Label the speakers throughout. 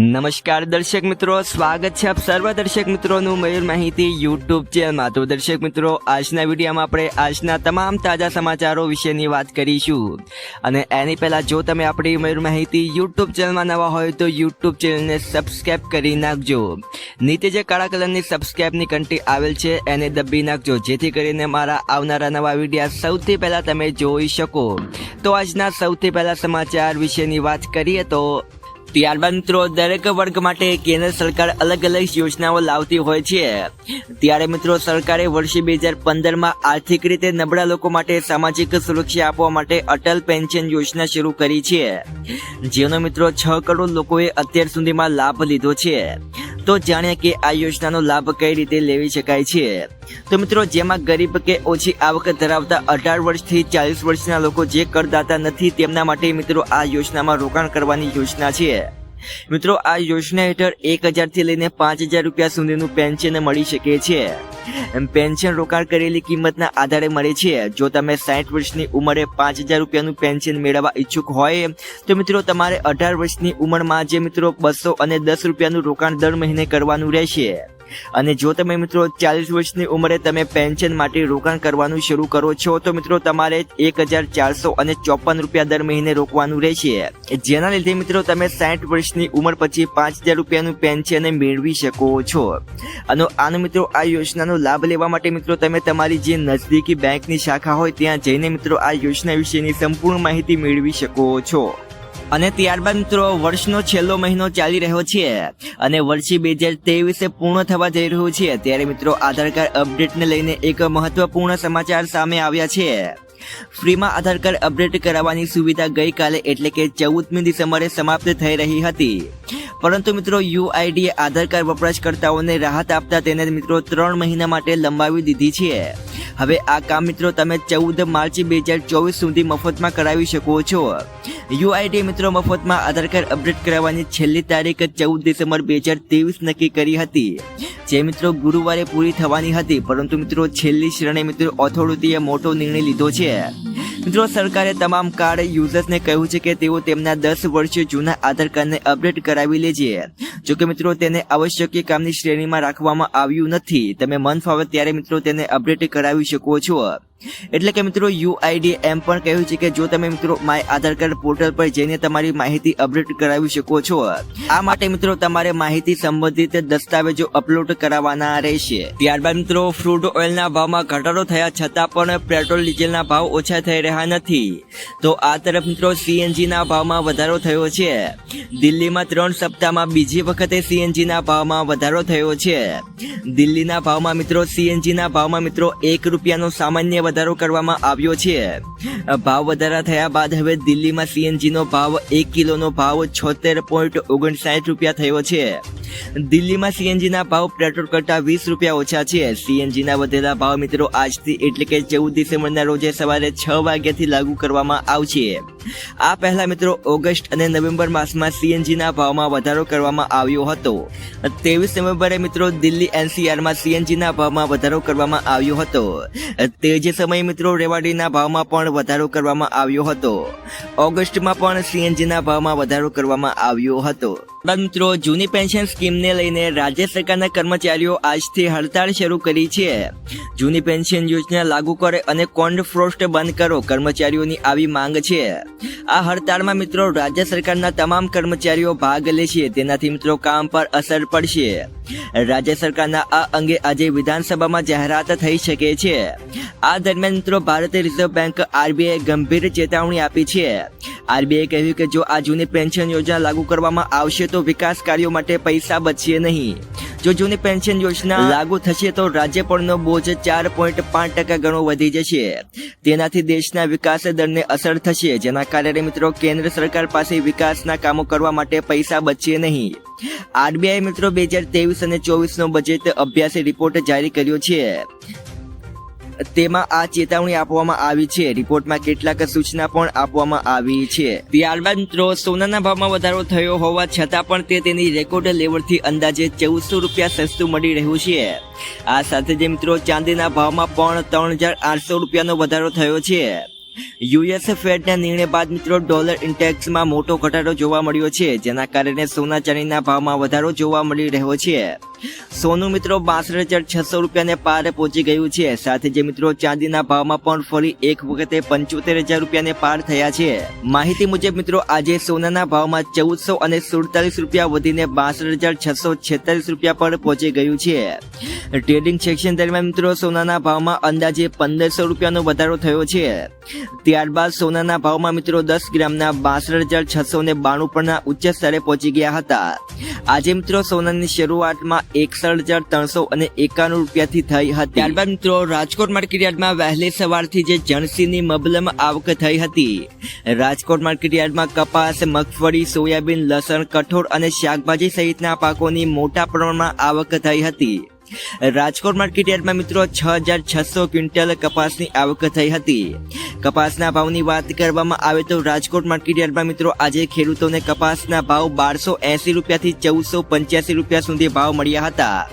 Speaker 1: નમસ્કાર દર્શક મિત્રો, સ્વાગત છે આપ સર્વ દર્શક મિત્રોનું મયુર માહિતી યુટ્યુબ ચેનલમાં તો દર્શક મિત્રો, આજના વિડીયોમાં આપણે આજના તમામ તાજા સમાચારો વિશેની વાત કરીશું. અને એની પહેલાં જો તમે આપણી મયુર માહિતી યુટ્યુબ ચેનલમાં નવા હોય તો યુટ્યુબ ચેનલને સબસ્ક્રાઈબ કરી નાખજો. નીચે જે કાળા કલરની સબસ્ક્રાઈબની કંટી આવેલ છે, એને દબી નાખજો. જેથી કરીને મારા આવનારા નવા વિડીયા સૌથી પહેલાં તમે જોઈ શકો. તો આજના સૌથી પહેલાં સમાચાર વિશેની વાત કરીએ તો ત્યારબાદ મિત્રો, દરેક વર્ગ માટે કેન્દ્ર સરકાર અલગ અલગ યોજનાઓ લાવતી હોય છે. ત્યારે મિત્રો, સરકારે વર્ષે બે હજાર પંદરમાં આર્થિક રીતે નબળા લોકો માટે સામાજિક સુરક્ષા આપવા માટે અટલ પેન્શન યોજના શરૂ કરી છે. જેનો મિત્રો, છ કરોડ લોકોએ અત્યાર સુધીમાં લાભ લીધો છે. તો જાણીએ કે આ યોજનાનો લાભ કઈ રીતે લેવી શકાય છે? તો મિત્રો, જેમાં ગરીબ કે ઓછી આવક ધરાવતા અઢાર વર્ષથી ચાલીસ વર્ષના લોકો જે કરદાતા નથી, તેમના માટે મિત્રો આ યોજનામાં રોકાણ કરવાની યોજના છે. મિત્રો, આ યોજના હેઠળ એક હજારથી લઈને પાંચ હજાર રૂપિયા સુધીનું પેન્શન મળી શકે છે. પેન્શન રોકાણ કરેલી કિંમતના આધારે મળે છે. જો તમે સાઠ વર્ષની ઉંમરે પાંચ હજાર રૂપિયાનું પેન્શન મેળવવા ઈચ્છુક હોય, તો મિત્રો, તમારે અઢાર વર્ષની ઉંમરમાં જે મિત્રો બસો અને દસ રૂપિયાનું રોકાણ દર મહિને કરવાનું રહેશે. અને જો તમે મિત્રો ચાલીસ વર્ષની ઉંમરે તમે પેન્શન માટે રોકાણ કરવાનું શરૂ કરો છો, તો મિત્રો તમારે એક હજાર ચારસો અને ચોપન રૂપિયા દર મહિને રોકવાનું રહેશે. જેના લીધે મિત્રો તમે સાઠ વર્ષની ઉંમર પછી પાંચ હજાર રૂપિયાનું પેન્શન મેળવી શકો છો. અને આનો મિત્રો આ યોજનાનો લાભ લેવા માટે મિત્રો તમે તમારી જે નજદીકી બેંકની શાખા હોય, ત્યાં જઈને મિત્રો આ યોજના વિશેની સંપૂર્ણ માહિતી મેળવી શકો છો. અને ત્યારબાદ મિત્રો, વર્ષનો છેલ્લો મહિનો ચાલી રહ્યો છે અને વર્ષે બે હજાર તેવીસે પૂર્ણ થવા જઈ રહ્યું છે. ત્યારે મિત્રો, આધાર કાર્ડ અપડેટને લઈને એક મહત્વપૂર્ણ સમાચાર સામે આવ્યા છે. ફ્રીમાં આધાર કાર્ડ અપડેટ કરાવવાની સુવિધા ગઈકાલે એટલે કે ચૌદમી ડિસેમ્બરે સમાપ્ત થઈ રહી હતી. પરંતુ મિત્રો યુઆઈડીએ આધાર કાર્ડ વપરાશકર્તાઓને રાહત આપતા તેને મિત્રો ત્રણ મહિના માટે લંબાવી દીધી છે. હવે આ કામ મિત્રો તમે ચૌદ માર્ચ બે હજાર ચોવીસ સુધી મફતમાં કરાવી શકો છો. યુઆઈડી મિત્રો મફતમાં આધાર કાર્ડ અપડેટ કરાવવાની છેલ્લી તારીખ ચૌદ ડિસેમ્બર બે હજાર ત્રેવીસ નક્કી કરી હતી. જે મિત્રો ગુરુવારે પૂરી થવાની હતી, પરંતુ મિત્રો છેલ્લી શ્રેણી મિત્રો ઓથોરિટીએ મોટો નિર્ણય લીધો છે. મિત્રો, સરકારે તમામ કાર્ડ યુઝર્સને કહ્યું છે કે તેઓ તેમના દસ વર્ષ જૂના આધાર કાર્ડને અપડેટ કરાવી લેજે જો કે મિત્રો, તેને આવશ્યક કામની શ્રેણીમાં રાખવામાં આવ્યું નથી. તમે મન ફાવે ત્યારે મિત્રો, તેને અપડેટ કરાવી શકો છો. એટલે કે મિત્રો યુઆઈડી એમ પણ કહ્યું છે કે જો તમે મિત્રો માય આધાર કાર્ડ પોર્ટલ પર જઈને તમારી માહિતી અપડેટ કરાવી શકો છો. આ માટે મિત્રો તમારે માહિતી સંબંધિત દસ્તાવેજો અપલોડ કરાવવાના રહેશે. ત્યારબાદ મિત્રો, ફ્રૂટ ઓઇલના ભાવમાં ઘટાડો થયા છતાં પણ પેટ્રોલ, ડીઝલના ભાવ ઓછા થઈ રહ્યા નથી. તો આ તરફ મિત્રો સીએનજી ના ભાવમાં વધારો થયો છે. દિલ્હીમાં ત્રણ સપ્તાહમાં બીજી વખતે સીએનજી ના ભાવમાં વધારો થયો છે. દિલ્હીના ભાવમાં મિત્રો સીએનજી ના ભાવમાં મિત્રો, એક રૂપિયાનો સામાન્ય વધારો કરવામાં આવ્યો છે. ભાવ વધારા થયા બાદ હવે દિલ્હીમાં સીએનજી નો ભાવ એક કિલોનો ભાવ છોતેર પોઈન્ટ ઓગણસાઠ રૂપિયા થયો છે. દિલ્હીમાં સીએનજી ના ભાવ પેટ્રોલ કરતા વીસ રૂપિયા ઓછા છે. સીએનજીના વધેલા ભાવ મિત્રો આજથી એટલે કે ચૌદ ડિસેમ્બરના રોજે સવારે છ વાગ્યાથી લાગુ કરવામાં આવશે. આ પહેલા મિત્રો ઓગસ્ટ અને નવેમ્બર માસમાં સીએનજી ના ભાવમાં વધારો કરવામાં આવ્યો હતો. ત્રેવીસ નવેમ્બરે મિત્રો દિલ્હી એનસીઆરમાં સીએનજી ના ભાવમાં વધારો કરવામાં આવ્યો હતો. તે સમયે મિત્રો રેવાડીના ભાવમાં પણ વધારો કરવામાં આવ્યો હતો. ઓગસ્ટમાં પણ સીએનજીના ભાવમાં વધારો કરવામાં આવ્યો હતો. મિત્રો, જૂની પેન્શન સ્કીમને લઈને રાજ્ય સરકારના કર્મચારીઓ આજથી હડતાળ શરૂ કરી છે. જૂની પેન્શન યોજના લાગુ કરે અને કોન્ડ ફ્રોસ્ટ બંધ કરો કર્મચારીઓની આવી માંગ છે. આ હડતાળમાં મિત્રો, રાજ્ય સરકારના તમામ કર્મચારીઓ ભાગ લે છે. તેનાથી મિત્રો, કામ પર અસર પડશે. રાજ્ય સરકારના આ અંગે આજે વિધાનસભામાં જાહેરાત થઈ શકે છે. આ દરમિયાન મિત્રો, ભારતીય રિઝર્વ બેંક આરબીઆઈ ગંભીર ચેતવણી આપી છે. આરબીઆઈ કહ્યું કે જો આ જૂની પેન્શન યોજના લાગુ કરવામાં આવશે તો વિકાસ કાર્યો માટે પૈસા બચશે નહીં. જો જૂની પેન્શન યોજના લાગુ થશે તો રાજ્ય પરનો બોજ ચાર પોઈન્ટ પાંચ ટકા ગણો વધી જશે. તેનાથી દેશના વિકાસ દરને અસર થશે. જેના કારણે મિત્રો કેન્દ્ર સરકાર પાસે વિકાસના કામો કરવા માટે પૈસા બચશે નહીં. આરબીઆઈ મિત્રો બે હજાર તેવીસ અને ચોવીસનો બજેટ અભ્યાસ રિપોર્ટ જારી કર્યો છે. તેમાં આ ચેતવણી આપવામાં આવી છે. રિપોર્ટમાં કેટલાક સૂચના પણ આપવામાં આવી છે. ત્યારબાદ મિત્રો, સોનાના ભાવમાં વધારો થયો હોવા છતાં પણ તે તેની રેકોર્ડ લેવલથી અંદાજે ચૌદસો રૂપિયા સસ્તું મળી રહ્યું છે. આ સાથે જ મિત્રો, ચાંદીના ભાવમાં પણ ત્રણ હજાર આઠસો રૂપિયાનો વધારો થયો છે. યુએસ ફેડના નિર્ણય બાદ મિત્રો, ડોલર ઇન્ડેક્સમાં મોટો ઘટાડો જોવા મળ્યો છે, જેના કારણે સોના ચાંદીના ભાવમાં વધારો જોવા મળી રહ્યો છે. સોનું મિત્રો, બાસઠ હજાર છસો રૂપિયાને પારે પહોંચી ગયું છે. સાથે જે મિત્રો, ચાંદીના ભાવમાં પણ ફરી એક વખતે પંચોતેર હજાર રૂપિયાને પાર થયા છે. માહિતી મુજબ મિત્રો, આજે સોનાના ભાવમાં ચૌદસો અને સુડતાલીસ રૂપિયા વધીને બાસઠ હજાર છસો છેતાલીસ રૂપિયા પર પહોંચી ગયું છે. ટ્રેડિંગ સેક્શન દરમિયાન મિત્રો, સોનાના ભાવમાં અંદાજે પંદરસો રૂપિયાનો વધારો થયો છે. ત્યારબાદ સોનાના ભાવમાં મિત્રો, દસ ગ્રામના બાસઠ હજાર છસો ને બાણું પરના ઉચ્ચ સ્તરે પહોંચી ગયા હતા. આજે મિત્રો, સોનાની શરૂઆતમાં એકસઠ હજાર ત્રણસો અને એકાણું રૂપિયાથી થઈ હતી. ત્યારબાદ મિત્રો, રાજકોટ માર્કેટયાર્ડમાં વહેલી સવારથી જે જણસીની મબલમ આવક થઈ હતી. રાજકોટ માર્કેટયાર્ડમાં કપાસ, મગફળી, સોયાબીન, લસણ, કઠોળ અને શાકભાજી સહિતના પાકોની મોટા પ્રમાણમાં આવક થઈ હતી. રાજકોટ માર્કેટયાર્ડમાં મિત્રો છ હજાર છસો ક્વિન્ટલ કપાસની આવક થઈ હતી. કપાસના ભાવની વાત કરવામાં આવે તો રાજકોટ માર્કેટયાર્ડમાં મિત્રો આજે ખેડૂતોને કપાસના ભાવ બારસો એસી રૂપિયાથી ચૌદસો પંચ્યાસી રૂપિયા સુધી ભાવ મળ્યા હતા.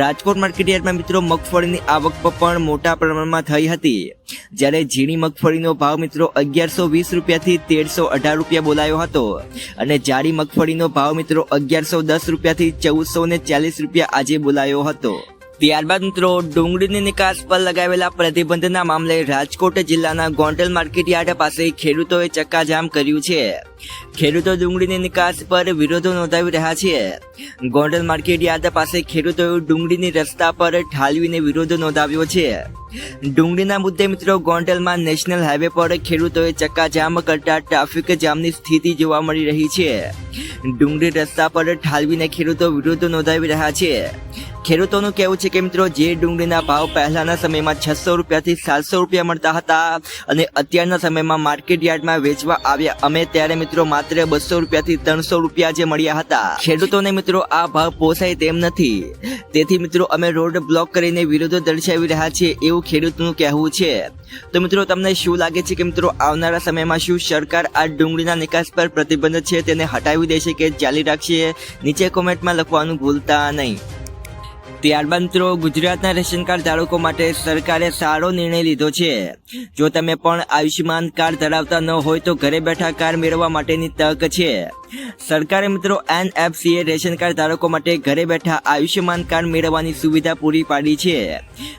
Speaker 1: રાજકોટ માર્કેટયાર્ડમાં મિત્રો મગફળીની આવક પણ મોટા પ્રમાણમાં થઈ હતી. જ્યારે ઝીણી મગફળીનો ભાવ મિત્રો અગિયારસો વીસ રૂપિયાથી તેરસો અઢાર રૂપિયા બોલાયો હતો. અને જાડી મગફળીનો ભાવ મિત્રો અગિયારસો દસ રૂપિયાથી ચૌદસો ને ચાલીસ રૂપિયા આજે બોલાયો હતો. ત્યારબાદ મિત્રો, ડુંગળીની નિકાસ પર લગાવેલા પ્રતિબંધના મામલે રાજકોટ જિલ્લાના ગોંડલ માર્કેટ યાર્ડ પાસે ખેડૂતોએ ચક્કાજામ કર્યું છે. ખેડૂતો ડુંગળીની નિકાસ પર વિરોધો નોંધાવી રહ્યા છે. ગોંડલ માર્કેટ યાર્ડ પાસે ખેડૂતોએ ડુંગળીની રસ્તા પર ઠાલવીને વિરોધ નોંધાવ્યો છે. ડુંગળીના મુદ્દે મિત્રો, ગોંડલમાં નેશનલ હાઈવે પર ખેડૂતોએ ચક્કાજામ કરતા ટ્રાફિક જામની સ્થિતિ જોવા મળી રહી છે. ડુંગળી રસ્તા પર ઠાલવીને ખેડૂતો વિરોધ નોંધાવી રહ્યા છે. ખેડૂતોનું કહેવું છે કે મિત્રો, જે ડુંગળીના ભાવ પહેલાના સમયમાં છસો રૂપિયાથી સાતસો રૂપિયા મળતા હતા અને અત્યારના સમયમાં માર્કેટ યાર્ડમાં વેચવા આવ્યા. અમે ત્યારે મિત્રો માત્ર બસો રૂપિયાથી ત્રણસો રૂપિયા જે મળ્યા હતા. ખેડૂતોને મિત્રો આ ભાવ પોસાય તેમ નથી. તેથી મિત્રો અમે રોડ બ્લોક કરીને વિરોધો દર્શાવી રહ્યા છીએ એવું ખેડૂતનું કહેવું છે. તો મિત્રો તમને શું લાગે છે કે મિત્રો આવનારા સમયમાં શું સરકાર આ ડુંગળીના નિકાસ પર પ્રતિબંધ છે તેને હટાવી દેશે કે ચાલી રાખશે? નીચે કોમેન્ટમાં લખવાનું ભૂલતા નહીં. ત્યારબાદ મિત્રો ગુજરાતના રેશન કાર્ડ ધારકો માટે સરકારે સારો નિર્ણય લીધો છે. જો તમે પણ આયુષ્યમાન કાર્ડ ધરાવતા ન હોય તો ઘરે બેઠા કાર્ડ મેળવવા માટેની તક છે. સરકારે મિત્રો એનએફસીએ રેશન કાર્ડ ધારકો માટે ઘરે બેઠા આયુષ્યમાન કાર્ડ મેળવવાની સુવિધા પૂરી પાડી છે.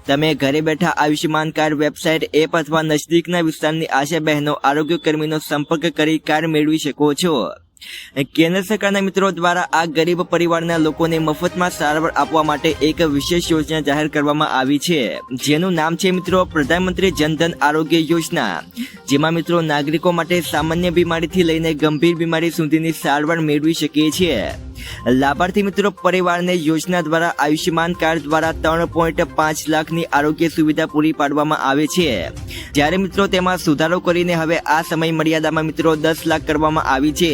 Speaker 1: તમે ઘરે બેઠા આયુષ્યમાન કાર્ડ વેબસાઇટ, એપ અથવા નજદીકના વિસ્તારની આશા બહેનો આરોગ્ય કર્મીનો સંપર્ક કરી કાર્ડ મેળવી શકો છો. કેન્દ્ર સરકારના મિત્રો દ્વારા આ ગરીબ પરિવારના લોકોને મફતમાં સારવાર આપવા માટે એક વિશેષ યોજના જાહેર કરવામાં આવી છે. જેનું નામ છે મિત્રો પ્રધાનમંત્રી જનધન આરોગ્ય યોજના. જેમાં મિત્રો નાગરિકો માટે સામાન્ય બીમારીથી લઈને ગંભીર બીમારી સુધીની સારવાર મેળવી શકે છે લાભાર્થી મિત્રો પરિવારને યોજના દ્વારા આયુષ્યમાન કાર્ડ દ્વારા ત્રણ પોઈન્ટ પાંચ લાખની આરોગ્ય સુવિધા પૂરી પાડવામાં આવે છે. જ્યારે મિત્રો તેમાં સુધારો કરીને હવે આ સમય મર્યાદામાં મિત્રો દસ લાખ કરવામાં આવી છે.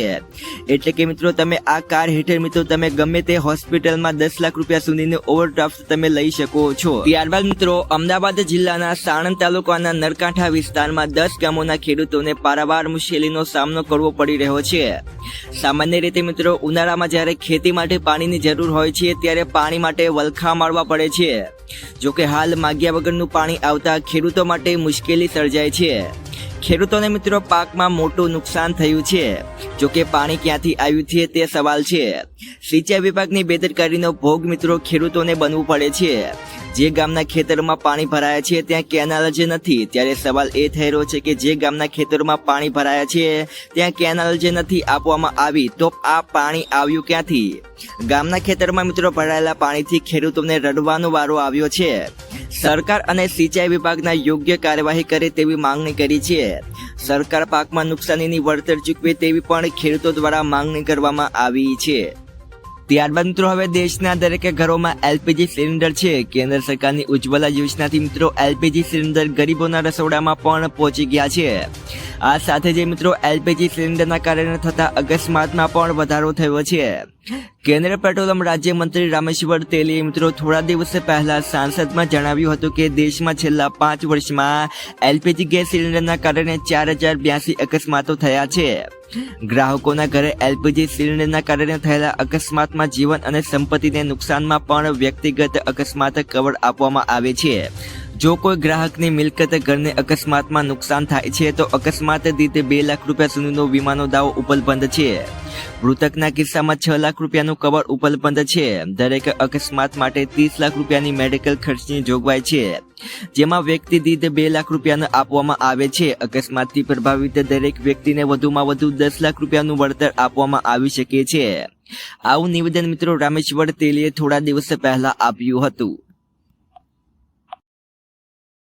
Speaker 1: એટલે કે મિત્રો તમે આ કાર્ડ હેઠળ મિત્રો તમે ગમે તે હોસ્પિટલમાં દસ લાખ રૂપિયા સુધીની ઓવરડ્રાફ્ટ તમે લઈ શકો છો. ત્યારબાદ મિત્રો અમદાવાદ જિલ્લાના સાણંદ તાલુકાના નરકાંઠા વિસ્તારમાં દસ ગામોના ખેડૂતોને પારાવાર મુશ્કેલીનો સામનો કરવો પડી રહ્યો છે. સામાન્ય રીતે મિત્રો ઉનાળામાં જ્યારે ખેતી માટે પાણીની જરૂર હોય છે, ત્યારે પાણી માટે વલખા મારવા પડે છે. જોકે હાલ માગ્યા વગરનું પાણી આવતા ખેડૂતો માટે મુશ્કેલી સર્જાય છે. ખેડૂતોને મિત્રો પાકમાં મોટું નુકસાન થયું છે. જોકે પાણી ક્યાંથી આવ્યું છે તે સવાલ છે. સિંચાઈ વિભાગની બેદરકારીનો ભોગ મિત્રો ખેડૂતોને બનવું પડે છે. જે ગામના ખેતરમાં પાણી ભરાયા છે, ત્યાં કેનાલ જ નથી. ત્યારે સવાલ એ થઈ રહ્યો છે કે જે ગામના ખેતરમાં પાણી ભરાયા છે, ત્યાં કેનાલ જે નથી આપવામાં આવી. તો આ પાણી આવ્યું ક્યાંથી? ગામના ખેતરમાં મિત્રો ભરાયેલા પાણીથી ખેડૂતોને રડવાનો વારો આવ્યો છે. સરકાર અને સિંચાઈ વિભાગના યોગ્ય કાર્યવાહી કરે તેવી માંગણી કરી છે. સરકાર પાકમાં નુકસાનીની વળતર ચૂકવે તેવી પણ ખેડૂતો દ્વારા માંગણી કરવામાં આવી છે. ત્યારબાદ મિત્રો હવે દેશના દરેક ઘરોમાં એલપીજી સિલિન્ડર છે. કેન્દ્ર સરકારની ઉજ્જવલા યોજનાથી મિત્રો એલપીજી સિલિન્ડર ગરીબોના રસોડામાં પણ પહોંચી ગયા છે. આ સાથે જે મિત્રો એલપીજી સિલિન્ડરના કારણે થતા અકસ્માતમાં પણ વધારો થયો છે. કેન્દ્રીય પેટ્રોલિયમ રાજ્યમંત્રી રામેશ્વર તેલીએ મિત્રો થોડા દિવસ પહેલા સાંસદમાં જણાવ્યું હતું કે દેશમાં છેલ્લા પાંચ વર્ષમાં એલપીજી ગેસ સિલિન્ડરના કારણે ચાર હજાર બ્યાસી અકસ્માતો થયા છે. ગ્રાહકોના ઘરે એલપીજી સિલિન્ડરના કારણે થયેલા અકસ્માતમાં જીવન અને સંપત્તિને નુકસાનમાં પણ વ્યક્તિગત અકસ્માત કવર આપવામાં આવે છે. જો કોઈ ગ્રાહકની મિલકતે ઘરને અકસ્માતમાં નુકસાન થાય છે, તો અકસ્માત રીતે બે લાખ રૂપિયા સુધીનો વીમાનો દાવો ઉપલબ્ધ છે. મૃતકના કિસ્સામાં છ લાખ રૂપિયાનું કવર ઉપલબ્ધ છે. દરેક અકસ્માત માટે ત્રીસ લાખ રૂપિયાની મેડિકલ ખર્ચની જોગવાઈ છે. જેમાં વ્યક્તિ દીઠ બે લાખ રૂપિયાનો આપવામાં આવે છે. અકસ્માતથી પ્રભાવિત દરેક વ્યક્તિને વધુમાં વધુ દસ લાખ રૂપિયાનું વળતર આપવામાં આવી શકે છે. આવું નિવેદન મિત્રો રામેશ્વર તેલીએ થોડા દિવસ પહેલા આપ્યું હતું.